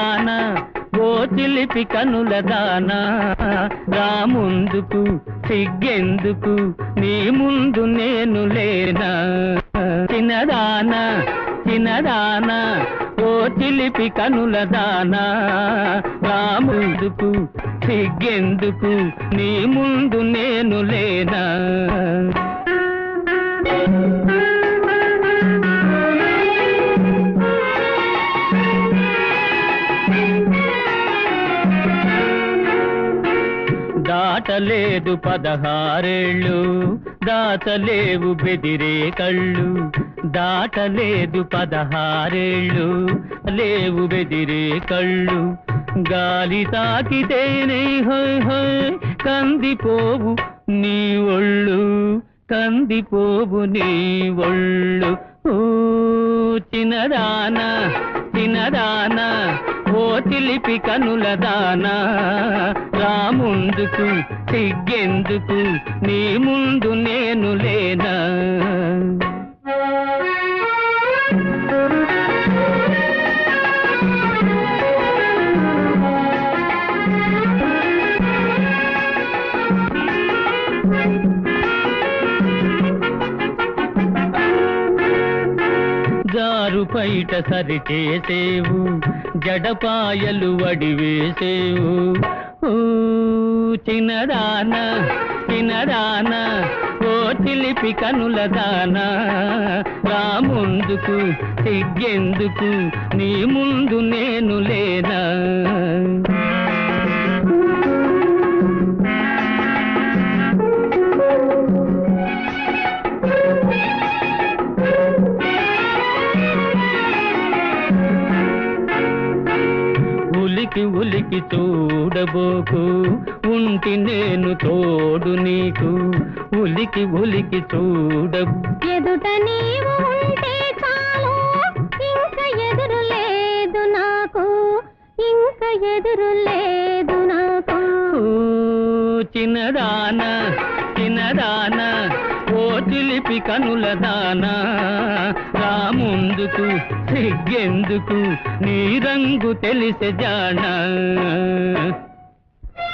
దాన ఓ చిలిపి కనుల దాన. రా ముందుకు సిగ్గెందుకు నీ ముందు నేను లేనా. చిన్నదానా చిన్నదానా ఓ చిలిపి కనుల దాన. రా ముందుకు సిగ్గెందుకు నీ ముందు నేను లేనా. దాటలేదు పదహారేళ్ళు దాటలేవు బెదిరే కళ్ళు దాటలేదు పదహారేళ్ళు లేవు బెదిరే కళ్ళు గాలి తాకితేనే హోయ్ హోయ్ కందిపోవు నీ ఒళ్ళు కందిపోవు నీ ఒళ్ళు. ఓ చిన్నదానా చిన్నదానా. ఓ కనుల దానా. రా ముందుకు సిగ్గెందుకు నీ ముందు నేను లేనా? కారు పైట సరి చేసేవు జడపాయలు వడివేసేవు. చిన్నదాన చిన్నదాన ఓ చిలిపి కనుల దానా. రా ముందుకు సిగ్గెందుకు నీ ముందు ఉలికి ఉలికి చూడబోకు. ఉంటి నేను తోడు నీకు. ఉలికి ఉలికి చూడ ఎదుట నీవు ఉంటే చాలు. ఇంక ఎదురు లేదు నాకు. ఇంక ఎదురు లేదు నాకు. చిన్నదానా చిన్నదానా. ఓ కనుల దానా. రా ముందుకు సిగ్గెందుకు నీ రంగు తెలిసే జానా.